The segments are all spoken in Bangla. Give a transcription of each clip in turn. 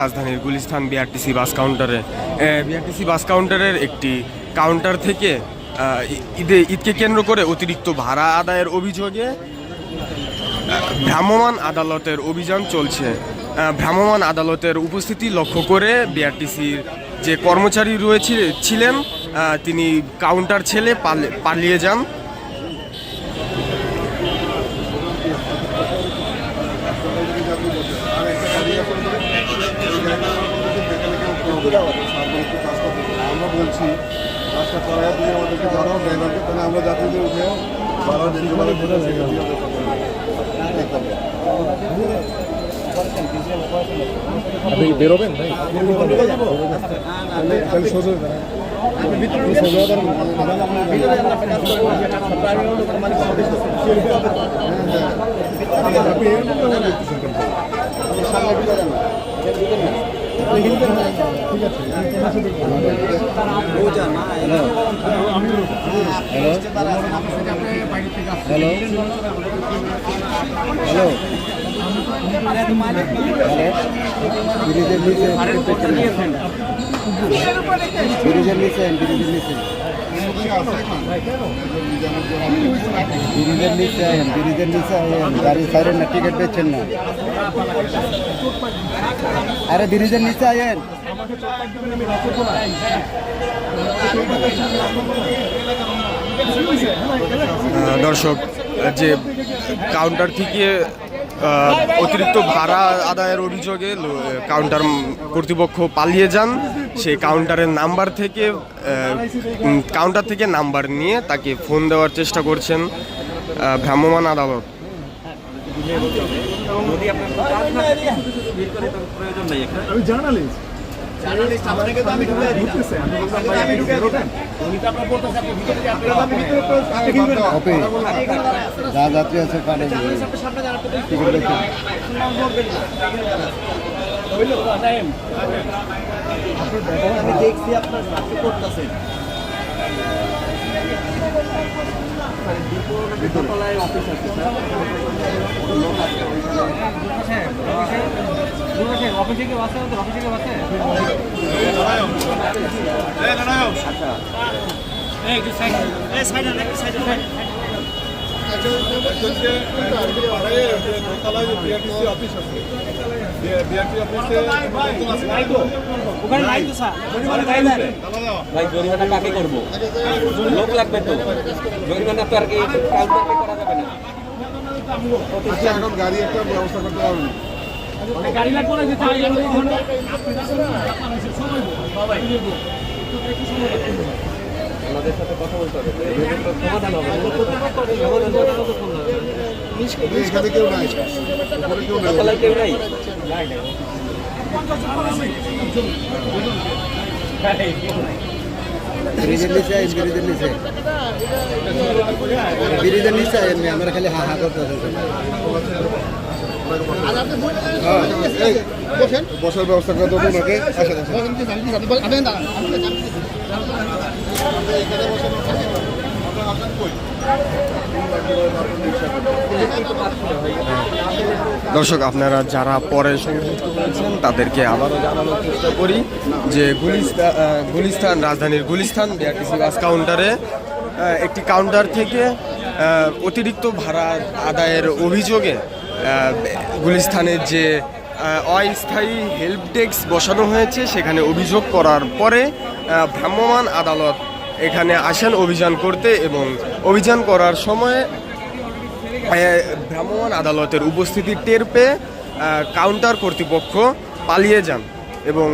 রাজধানীর গুলিস্তান বিআরটিসি বাস কাউন্টারে। বিআরটিসি বাস কাউন্টারের একটি কাউন্টার থেকে ঈদে, ঈদকে কেন্দ্র করে অতিরিক্ত ভাড়া আদায়ের অভিযোগে ভ্রাম্যমাণ আদালতের অভিযান চলছে। ভ্রাম্যমাণ আদালতের উপস্থিতি লক্ষ্য করে বিআরটিসির যে কর্মচারী রয়েছে, ছিলেন তিনি কাউন্টার ছেলে পাল- পালিয়ে যান। আমরা বলছি কাজটা করায় তুমি আমাদেরকে জানাও ড্রাইভারকে তাহলে আমরা যাত্রীদের উঠে বারো ঘুরে আমরা দেখতে পাবো। আপনি বেরোবেন? ভাই সোজা সোজা আপনি এরকম কেন দেখতেছেন কেন? ঠিক আছে হ্যালো হ্যালো ব্রিজের নিচে ব্রিজের নিচে ব্রিজের নিচে ব্রিজের নিচে আয়েন ব্রিজের নিচে আয়েন গাড়ি সাইরেন না টিকিট বেচছেন না আরে ব্রিজের নিচে আয়েন আহ, দর্শক যে কাউন্টার থেকে অতিরিক্ত ভাড়া আদায়ের অভিযোগে কাউন্টার কর্তৃপক্ষ পালিয়ে যান। সেই কাউন্টারের নাম্বার থেকে কাউন্টার থেকে নাম্বার নিয়ে তাকে ফোন দেওয়ার চেষ্টা করছেন আহ, ভ্রাম্যমাণ আদালত। যা যাত্রী আছে পারে দেখছি আপনার করতেছেন অফিস আছে অফিসে কি বাসে অফিসে কি বাসে ওখানে নাই তো স্যার ভাই জরিমানা কাকে করব? লোক লাগবে তো। জরিমানা তো আর কি করা যাবে না। আচ্ছা, এখন গাড়ি একটা ব্যবস্থা করতে পারবেন? গাড়ি লাগবে না যে চাই সমাধান হবে। এখানে কেউ নাই। কেউ নাই। সকালে কেউ নাই? ব্রিজের নিচে আয়েন ব্রিজের নিচে। ব্রিজের নিচে আয়েন আমরা খালি হা হা করতে এই, বসার ব্যবস্থা করে দেবো ওনাকে। আসেন আসেন। দর্শক, আপনারা যারা পরে সংযুক্ত হয়েছেন, তাদেরকে আবারও জানানোর চেষ্টা করি যে গুলিস্তান গুলিস্তান, রাজধানীর গুলিস্তান বিআরটিসি বাস কাউন্টারে একটি কাউন্টার থেকে অতিরিক্ত ভাড়া আদায়ের অভিযোগে গুলিস্তানের যে অস্থায়ী হেল্প ডেস্ক বসানো হয়েছে, সেখানে অভিযোগ করার পরে ভ্রাম্যমাণ আদালত এখানে আসেন অভিযান করতে এবং অভিযান করার সময় ভ্রাম্যমাণ আদালতের উপস্থিতি টের পেয়ে কাউন্টার কর্তৃপক্ষ পালিয়ে যান এবং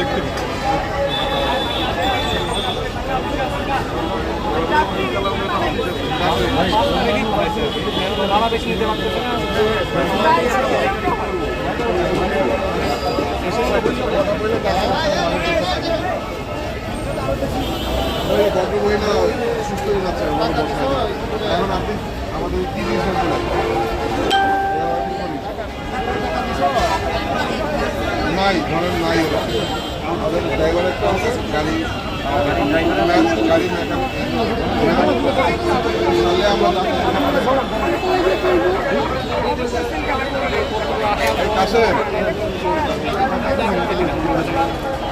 দেখতে ওই ভদ্রমহিলা সুস্থ হয়ে যাচ্ছে আমাদের বর্ষায়। এখন আপনি আমাদের কি ডিসিশন দিলেন নাই ধরেন নাই ওরা। আমাদের ড্রাইভার একটা আছে গাড়ি গাড়ি কাছে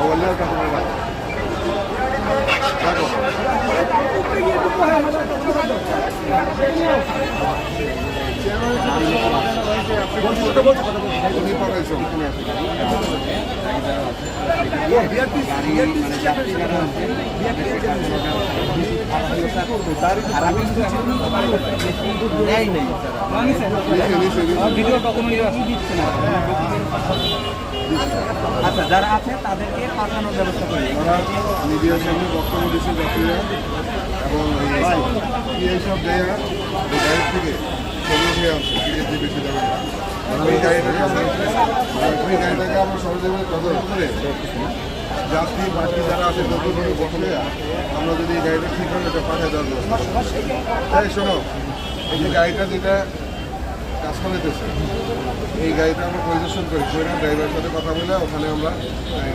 বললে কাছে আচ্ছা যারা আছে তাদেরকে পাঠানোর ব্যবস্থা করি মিডিয়ার সামনে বক্তব্য দিচ্ছে যাত্রীরা এবং এই এইসব জায়গা এই গাড়ি থেকে ছবি উঠে আসছে টিকিট বেশি যাবে ওই গাড়িটাকে আমরা ওই গাড়িটাকে আমরা সহযোগিতা তদন্ত করে যাত্রী বাকি যারা আছে নতুন করে বসলে আমরা যদি এই গাড়িটা ঠিক হয় এটা পাঠিয়ে দেওয়ার তাই শোনো এই যে গাড়িটা যেটা কাজ করাইতেছে এই গাড়িটা আমরা পরিদর্শন করি। করে ড্রাইভারের সাথে কথা বলে ওখানে আমরা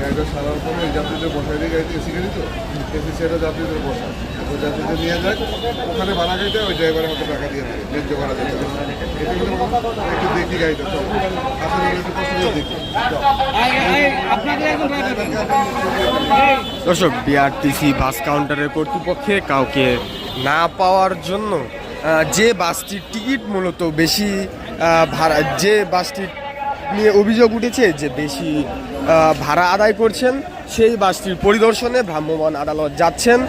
গাড়িটা সারার পরে ওই যাত্রীদের বসাই দিয়ে গাড়িতে এসি গাড়ি তো? এসি সেটা যাত্রীদের বসায়। ওই যাত্রীদের নিয়ে যায়। ওখানে ভাড়া গাড়িতে ওই ড্রাইভারের হাতে টাকা দিয়ে দেয়। ন্যায্য এটা কিন্তু একটু দেখি গাড়িটা। আসলে একটু দেখি। দর্শক বিআরটিসি বাস কাউন্টারের কর্তৃপক্ষে কাউকে না পাওয়ার জন্য যে বাসটির টিকিট মূলত বেশি ভাড়া যে বাসটি নিয়ে অভিযোগ উঠেছে যে বেশি ভাড়া আদায় করছেন, সেই বাসটির পরিদর্শনে ভ্রাম্যমাণ আদালত যাচ্ছেন।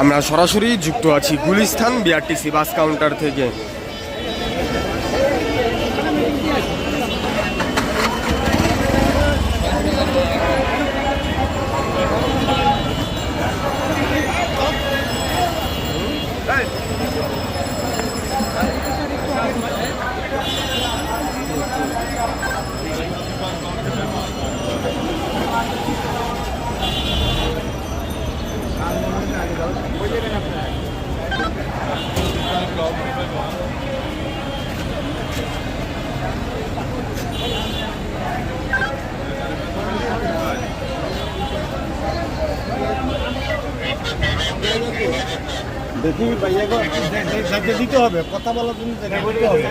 আমরা সরাসরি যুক্ত আছি গুলিস্থান, বিআরটিসি বাস কাউন্টার থেকে। দেখি ভাইয়া গো দিতে হবে কথা বলার জন্য দিতে হবে।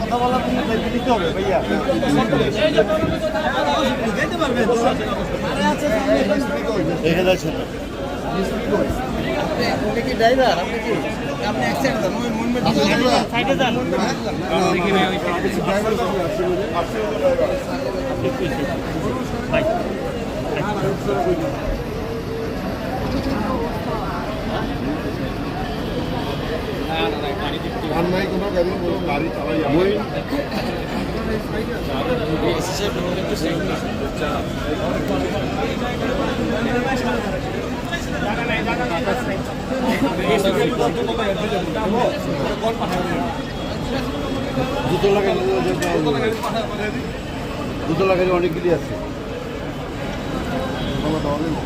কথা বলার জন্য দিতে হবে ভাইয়া। দেখে যাচ্ছে আর নাই কোনো গাড়ি কোনো গাড়ি চালাই আমি দুটো লাগাই দুটো লাগাই অনেকগুলি আছে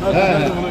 হ্যাঁ।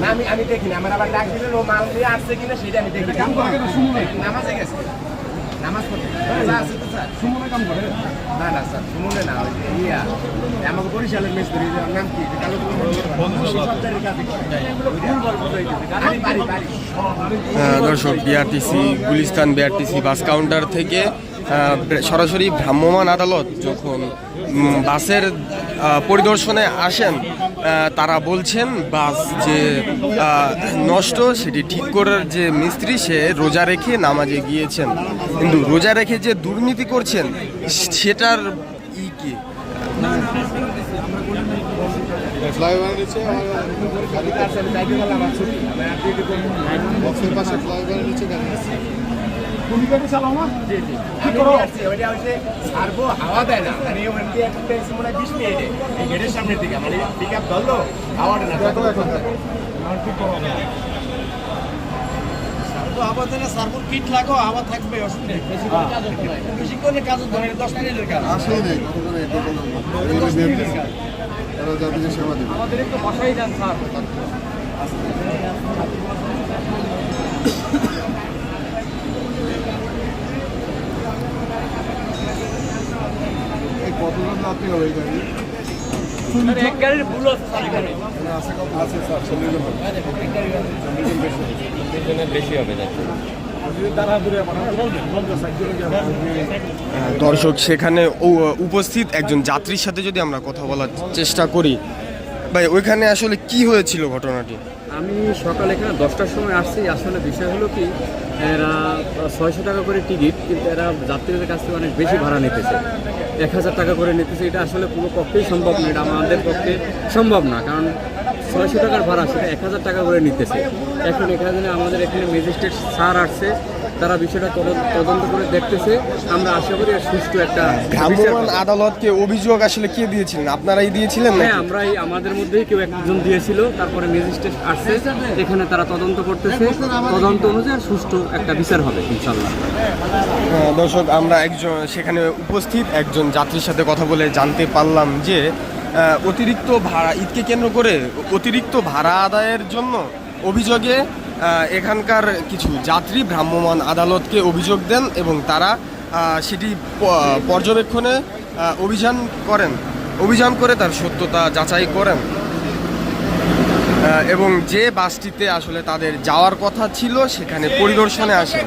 না আমি আমি দেখিনি। আমার আবার ডাক দিলেন ও মাল দিয়ে আসছে কিনা সেটা আমি দেখি নামাজে গেছে। নামাজ পড়তে আছে তো স্যার সুমনে কাম করে। না না স্যার সুমনে না ওই ইয়া। আমাকে বরিশালের মিস্ত্রি নাম কি? কালো সপ্তাহের কাজে করে। ভুল বল বুঝাইতেছে আমি পারি পারি আহ, দর্শক BRTC Gulistan BRTC bus counter থেকে সরাসরি ভ্রাম্যমান আদালত যখন বাসের পরিদর্শনে আসেন তারা বলছেন বাস যে নষ্ট সেটি ঠিক করার যে মিস্ত্রি সে রোজা রেখে নামাজে গিয়েছেন। কিন্তু রোজা রেখে যে দুর্নীতি করছেন সেটার ই কি? ফ্লাইওভার নিচে বক্সের পাশে ফ্লাইওভার নিচে গাড়ি তুমি চালাও না? কি করো? ওইটা হচ্ছে ছাড়বো হাওয়া দেয় না। মানে ওখান দিয়ে একটা এসে মনে হয় বিশ মিনিটে। এই গেটের সামনের দিকে। মানে পিক আপ ধরলো হাওয়াটা না দেখো এখন দেখো। তো আবার দিনে সার্ভর কিট লাগো আবার থাকবে অসুবিধা নেই। বেশি করে কাজ হতে হয়। করে কাজ হয়, দশ মিনিটের কাজ। নেই দেবে। আমাদের একটু বসাই দেন স্যার। কতজন যাত্রী হবে গাড়ি এক গাড়ির ভুল আছে স্যার এখানে। আছে কত আছে স্যার চল্লিশ জন বেশি হবে দর্শক সেখানে উপস্থিত একজন যাত্রীর সাথে যদি আমরা কথা বলার চেষ্টা করি ভাই ওইখানে আসলে কি হয়েছিল ঘটনাটি? আমি সকালে এখানে দশটার সময় আসছি। আসলে বিষয় হলো কি এরা ছয়শো টাকা করে টিকিট কিন্তু এরা যাত্রীদের কাছ থেকে অনেক বেশি ভাড়া নিতেছে। এক হাজার টাকা করে নিতেছে, এটা আসলে কোনো পক্ষেই সম্ভব না, এটা আমাদের পক্ষে সম্ভব না, কারণ ছয়শো টাকার ভাড়া সেটা এক হাজার টাকা করে নিতেছে। এখন এখানে আমাদের এখানে ম্যাজিস্ট্রেট স্যার আসছে তারা বিষয়টা তদন্ত করে দেখতেছে। আমরা আশা করি সুষ্ঠু একটা ভ্রাম্যমাণ আদালতকে অভিযোগ আসলে কে দিয়েছিলেন? আপনারাই দিয়েছিলেন হ্যাঁ আমরাই আমাদের মধ্যেই কেউ একজন দিয়েছিল তারপরে ম্যাজিস্ট্রেট আসছে। এখানে তারা তদন্ত করতেছে। তদন্ত অনুযায়ী সুষ্ঠু একটা বিচার হবে ইনশাল্লাহ দর্শক আমরা একজন সেখানে উপস্থিত একজন যাত্রীর সাথে কথা বলে জানতে পারলাম যে অতিরিক্ত ভাড়া ঈদকে কেন্দ্র করে অতিরিক্ত ভাড়া আদায়ের জন্য অভিযোগে এখানকার কিছু যাত্রী ভ্রাম্যমাণ আদালতকে অভিযোগ দেন এবং তারা সেটি পর্যবেক্ষণে অভিযান করেন। অভিযান করে তার সত্যতা যাচাই করেন। এবং যে বাসটিতে আসলে তাদের যাওয়ার কথা ছিল, সেখানে পরিদর্শনে আসে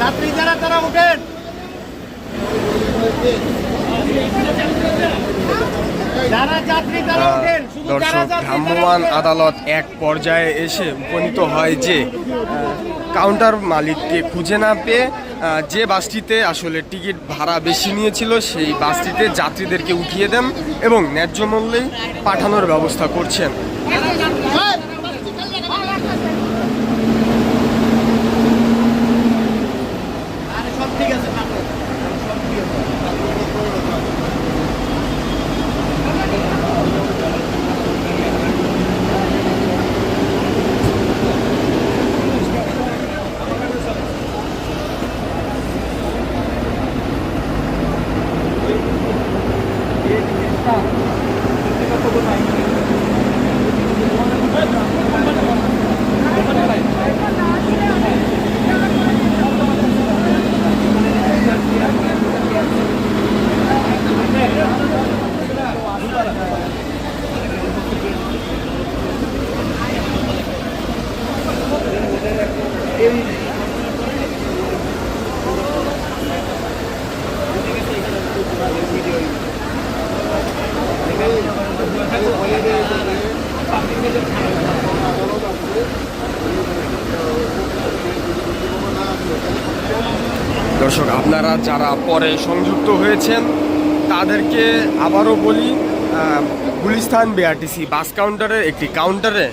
যাত্রী যারা তারা উঠেন যারা যাত্রী তারা উঠেন শুধু যারা দর্শক যাত্রী তারা ভ্রাম্যমাণ উঠেন। আদালত এক পর্যায়ে এসে উপনীত হয় যে কাউন্টার মালিককে খুঁজে না পেয়ে যে বাসটিতে আসলে টিকিট ভাড়া বেশি নিয়েছিল, সেই বাসটিতে যাত্রীদেরকে উঠিয়ে দেন এবং ন্যায্য মূল্যেই পাঠানোর ব্যবস্থা করছেন। দর্শক আপনারা যারা পরে সংযুক্ত হয়েছেন তাদেরকে আবারও বলি গুলিস্তান বিআরটিসি বাস কাউন্টারের একটি কাউন্টারে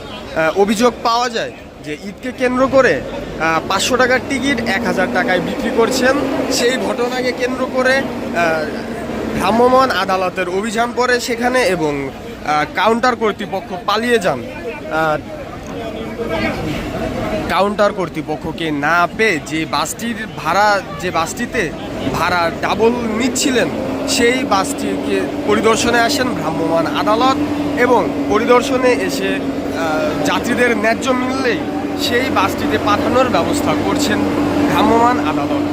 অভিযোগ পাওয়া যায় যে ঈদকে কেন্দ্র করে পাঁচশো টাকার টিকিট এক হাজার টাকায় বিক্রি করছেন। সেই ঘটনাকে কেন্দ্র করে আহ, ভ্রাম্যমাণ আদালতের অভিযান পড়ে সেখানে এবং কাউন্টার কর্তৃপক্ষ পালিয়ে যান। কাউন্টার কর্তৃপক্ষকে না পেয়ে যে বাসটির ভাড়া, যে বাসটিতে ভাড়া ডাবল নিচ্ছিলেন, সেই বাসটিকে পরিদর্শনে আসেন ভ্রাম্যমাণ আদালত এবং পরিদর্শনে এসে যাত্রীদের ন্যায্য মিললেই সেই বাসটিতে পাঠানোর ব্যবস্থা করছেন ভ্রাম্যমাণ আদালত।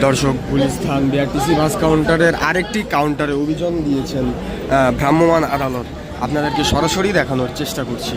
দর্শক গুলিস্থান বিআরটিসি বাস কাউন্টারের আরেকটি কাউন্টারে অভিযান দিয়েছেন আহ, ভ্রাম্যমাণ আদালত। আপনাদেরকে সরাসরি দেখানোর চেষ্টা করছি।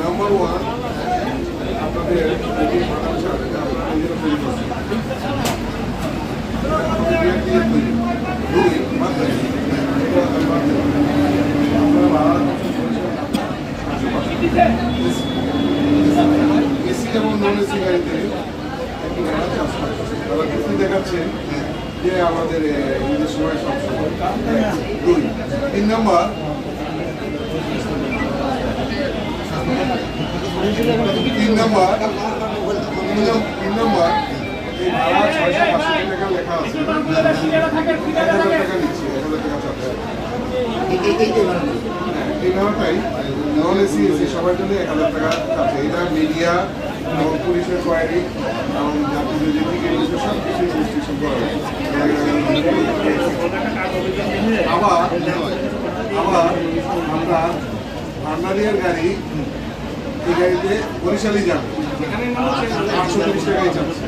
নাম্বার ওয়ান আপনাদের যদি মানান ছাড়, এটা আপনারা নিজেরা তৈরি করছেন। আপনাদের বিয়ে দিয়ে তৈরি। দুই, মাথায়। এটা মাথায়। আপনারা ভাড়া এসি এবং নন এসি গাড়িতে একটু ভাড়া চাষ হয়। তারা যুক্তি দেখাচ্ছে যে আমাদের এ, ঈদের সময় সব সময় দুই তিন নম্বর তিন নম্বর তিন নম- তিন নম্বর এই ভাড়া ছয়শো পাঁচশো টাকা লেখা আছে এক হাজার টাকা নিচ্ছে এক হাজার টাকা চাচ্ছে হ্যাঁ, এই ভাড়াটাই নন এসি এসি সবার জন্য এক হাজার এটা মিডিয়া এবং পুলিশের কোয়ারি এবং যাত্রীদের যে টিকিট দিচ্ছে সব কিছু রেজিস্ট্রেশন করা। আবার আবার আমরা ভান্ডারিয়ার গাড়ি এই গাড়িতে বরিশালই যাবে। আটশো তিরিশ টাকাই যাচ্ছে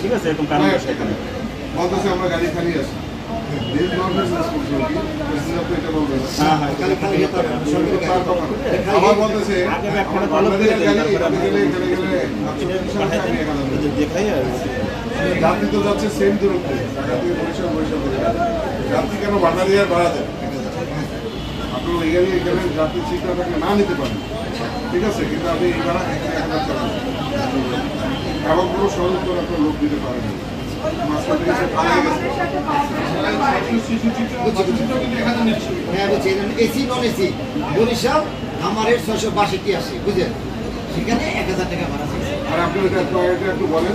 ঠিক আছে এরকম কারণ আছে এখানে। বলতেছে আমরা গাড়ি খালি আসি। হ্যাঁ, হ্যাঁ, এখানে এখানে। যাত্রী তো যাচ্ছে সেম দূরত্বে। ঢাকা থেকে বরিশাল বরিশাল থেকে। যাত্রী কেন বাঙালি আর বাড়া দেন আপনি ওই গাড়ি এখানে যাত্রী সিট না না নিতে পারেন। ঠিক আছে কিন্তু আপনি এই ভাড়া এক হাজার টাকা। এবং কোনো সহযোগ আপনার লোক দিতে পারেন হ্যাঁ বলছি এসি নন এসি? বরিশাল আমার রেট ছয়শো বাষট্টি আসে বুঝলেন? সেখানে এক হাজার টাকা ভাড়া আর আপনি একটু বলেন।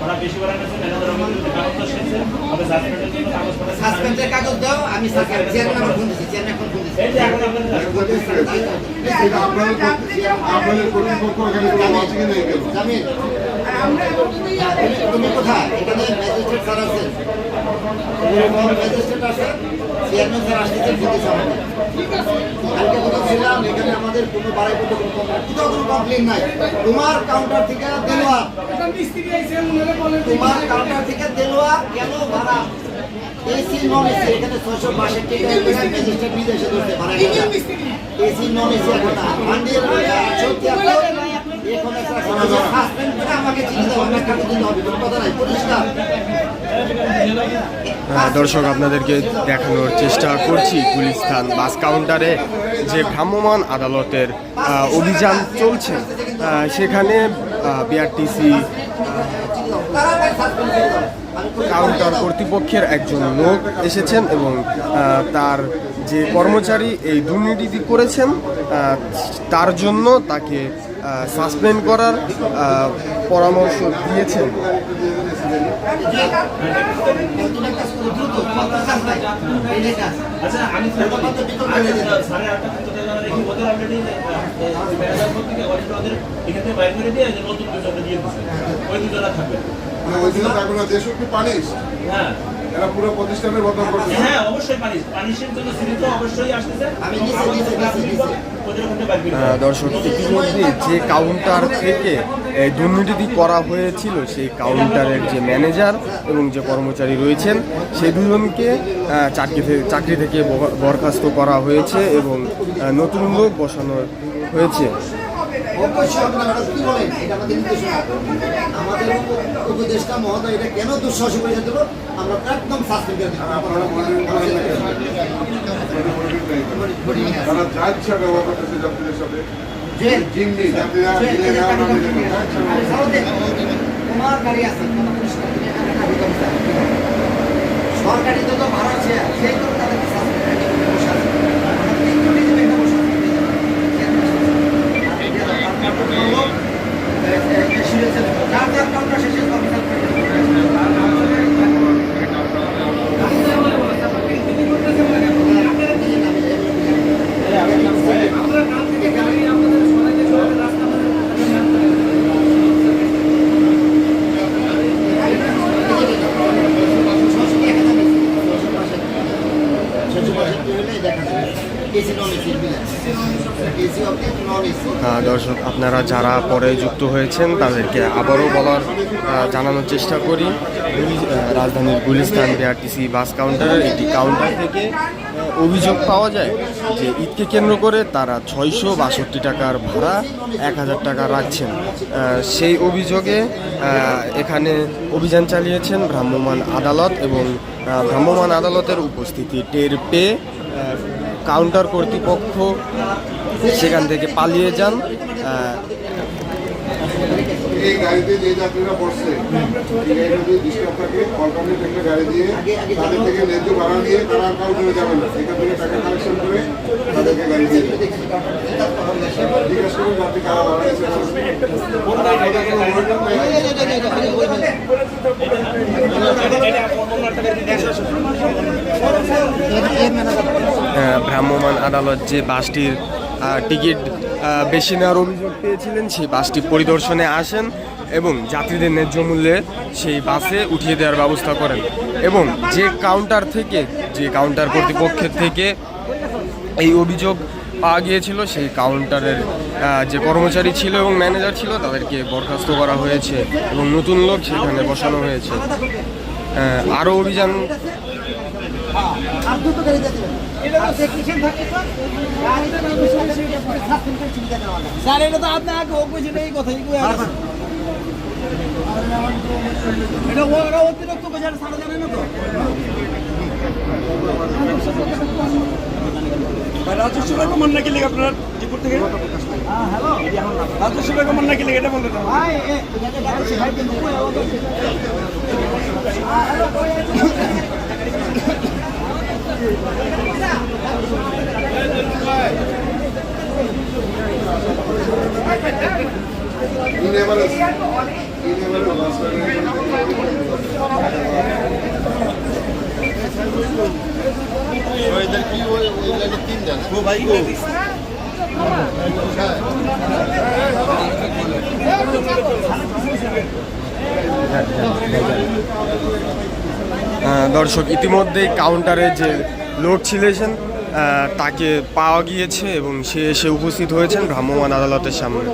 ওরা বেশি করে গেছে ম্যানেজার আমাকে কাগজ এসেছে হবে সাসপেন্ডের জন্য কাগজ পাঠাচ্ছে সাসপেন্ডের কাগজ দাও আমি চেয়ারম্যান ফোন দিচ্ছি চেয়ারম্যান ফোন দিছি এই যে এখন আপনাদের এটা আপনাদের আপনাদের কর্তৃপক্ষ এখানে কোনো আছে কিনা কেন জামিন তুমি- তুমি কোথায়? এখানে ম্যাজিস্ট্রেট স্যার আছেন। ম্যাজিস্ট্রেট এখানে আমাদের কোনো বাড়াই নাই। তোমার কাউন্টার থেকে তোমার কাউন্টার থেকে দেলোয়া কেন ভাড়া? এসি নন এসি এখানে ছয়শো বাষট্টি টাকা ম্যাজিস্ট্রেট ভাড়া এসি নন এসি এখন আটশো তিয়াত্তর দর্শক, আপনাদেরকে দেখানোর চেষ্টা করছি পুলিশ গুলিস্তান বাস কাউন্টারে যে ভ্রাম্যমাণ আদালতের অভিযান চলছে। সেখানে বিআরটিসি কাউন্টার কর্তৃপক্ষের একজন লোক এসেছেন এবং তার যে কর্মচারী এই দুর্নীতি করেছেন তার জন্য তাকে সাসপেন্ড করার পরামর্শ দিয়েছেন। দুজনে ওই দুজনে থাকবে ওই জন্য থাকবে না দেশ পানিস হ্যাঁ। এরা পুরো প্রতিষ্ঠানের বদল করছে। হ্যাঁ অবশ্যই পানিশ পানিশের জন্য অবশ্যই আসতেছে। আমি নিচে, দর্শক ইতিমধ্যে যে কাউন্টার থেকে দুর্নীতি করা হয়েছিল সেই কাউন্টারের যে ম্যানেজার এবং যে কর্মচারী রয়েছেন সেই দুজনকে চাকরি থেকে চাকরি থেকে বরখাস্ত করা হয়েছে এবং নতুন লোক বসানো হয়েছে। অবশ্যই আপনারা কি বলেন? এটা আমাদের নির্দেশনা। আমাদের উপদেষ্টা মহোদয় এটা কেন দুঃসাহস করে যেতে আমরা একদম তারা যা ইচ্ছা ব্যবহার করতেছে যাত্রীদের সাথে। যাত্রীরা। তোমার গাড়ি আছে কোনো পরিষ্কার করে টাকা না দিতে হবে। সরকারি তো তো ভাড়া আছে সেই তো তাদেরকে সাসপেন্ড করে দিতে হবে, বসে আছে। আমরা তিন কোটি দেবে, একটা বসে আছে। আর কোনো লোক, এ, এ, এ, সিরিয়াসে নেবে। যার যার কাউন্টার শেষে কমিশন করে AC non AC AC off non AC আহ, আপনারা যারা পরে যুক্ত হয়েছেন, তাদেরকে আবারও বলার জানানোর চেষ্টা করি। রাজধানীর গুলিস্তান বিআরটিসি বাস কাউন্টারের একটি কাউন্টার থেকে অভিযোগ পাওয়া যায় যে ঈদকে কেন্দ্র করে তারা ছয়শো বাষট্টি টাকার ভাড়া এক হাজার টাকা রাখছেন। সেই অভিযোগে এখানে অভিযান চালিয়েছেন ভ্রাম্যমাণ আদালত এবং ভ্রাম্যমাণ আদালতের উপস্থিতি টের পেয়ে কাউন্টার কর্তৃপক্ষ সেখান থেকে পালিয়ে যান। এই গাড়িতে যে যাত্রীরা বসছে গাড়ি দিয়ে থেকে ন্যায্য ভাড়া নিয়ে তারা আর কাউন্টারে যাবে না। থেকে টাকা কালেকশন করে তাদেরকে গাড়ি দিয়ে কারা মনোযোগ ভ্রাম্যমাণ আদালত যে বাসটির টিকিট বেশি নেওয়ার অভিযোগ পেয়েছিলেন সেই বাসটি পরিদর্শনে আসেন এবং যাত্রীদের ন্যায্য মূল্যে সেই বাসে উঠিয়ে দেওয়ার ব্যবস্থা করেন। এবং যে কাউন্টার থেকে, যে কাউন্টার কর্তৃপক্ষের থেকে এই অভিযোগ পাওয়া গিয়েছিল, সেই কাউন্টারের যে কর্মচারী ছিল এবং ম্যানেজার ছিল, তাদেরকে বরখাস্ত করা হয়েছে এবং নতুন লোক সেখানে বসানো হয়েছে। আরও অভিযান না না স্যার এটা তো আপনি আগে ও কইছেন এই কথা এই কই আছে এটা ও অতিরিক্ত এটা সারা জানেন না তো? রাজস্ব টাকা মান নাকি লেগে আপনার জিপুর থেকে? রাজস্ব মান নাকি লেগে এটা বলতে গাড়ি ভাই কিন্তু কই ইনেভারেস ইনেভারেস দর্শক ইতিমধ্যেই কাউন্টারে যে লোক ছিলেন তাকে পাওয়া গিয়েছে এবং সে এসে উপস্থিত হয়েছেন ভ্রাম্যমাণ আদালতের সামনে।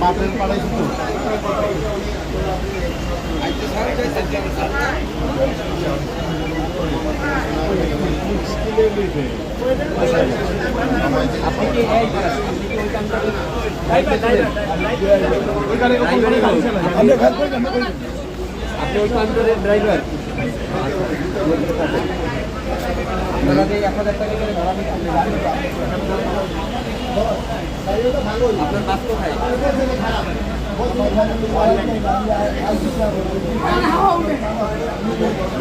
মাপের পাড়াই শুধু। আপনি ওই কাউন্টারের ড্রাইভার আপনারা যে এক হাজার টাকা করে ভাড়া আপনার বাস কোথায়?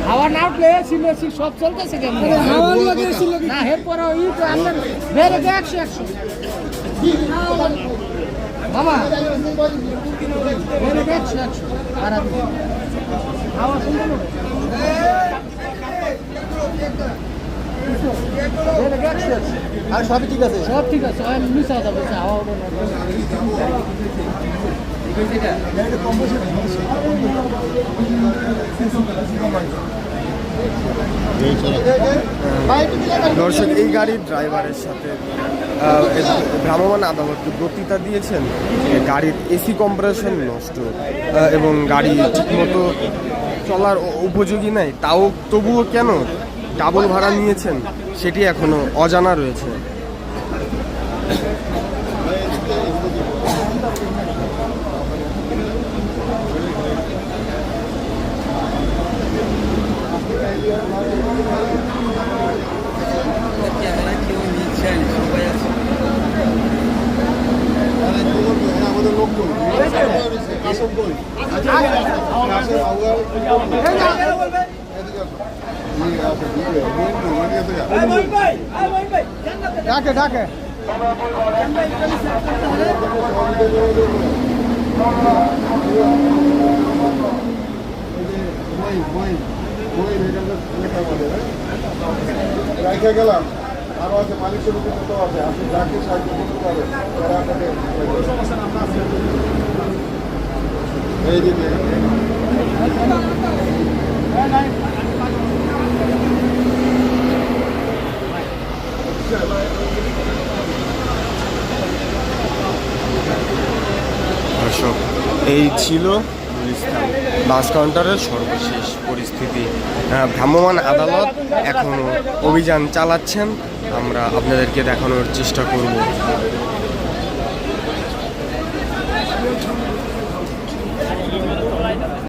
হাওয়া না উঠলে সিলেসি সব চলতেছে কেমন? হাওয়া লাগিয়েছিল না ওই তো আপনার বেড়ে গে একশো একশো। মামা বেড়ে গে একশো একশো। আর হাওয়া আর সবই ঠিক আছে? সব ঠিক আছে আমি মিশা যাবে হাওয়া দর্শক, এই গাড়ির ড্রাইভারের সাথে এ আদালত বক্তৃতা দিয়েছেন গাড়ির এসি কম্প্রেশন নষ্ট এবং গাড়ি ঠিকমতো চলার উপযোগী নাই, তাও তবুও কেন? ডাবল ভাড়া নিয়েছেন, সেটি এখনও অজানা রয়েছে আমাদের লোক কই আসল কই আসল আউয়াল এদিকে আসো এই আসো দিবে মেন তো মানে তো ডাকে ডাকে মই মই মই এখানে লেখা বলে রাইখা গেলাম। আরও আছে মালিক সমিতি তো আছে। আপনি যাকে সাহায্য করতে পারেন আপনাকে এই ছিল বাস কাউন্টারের সর্বশেষ পরিস্থিতি। ভ্রাম্যমাণ আদালত এখনও অভিযান চালাচ্ছেন। আমরা আপনাদেরকে দেখানোর চেষ্টা করব।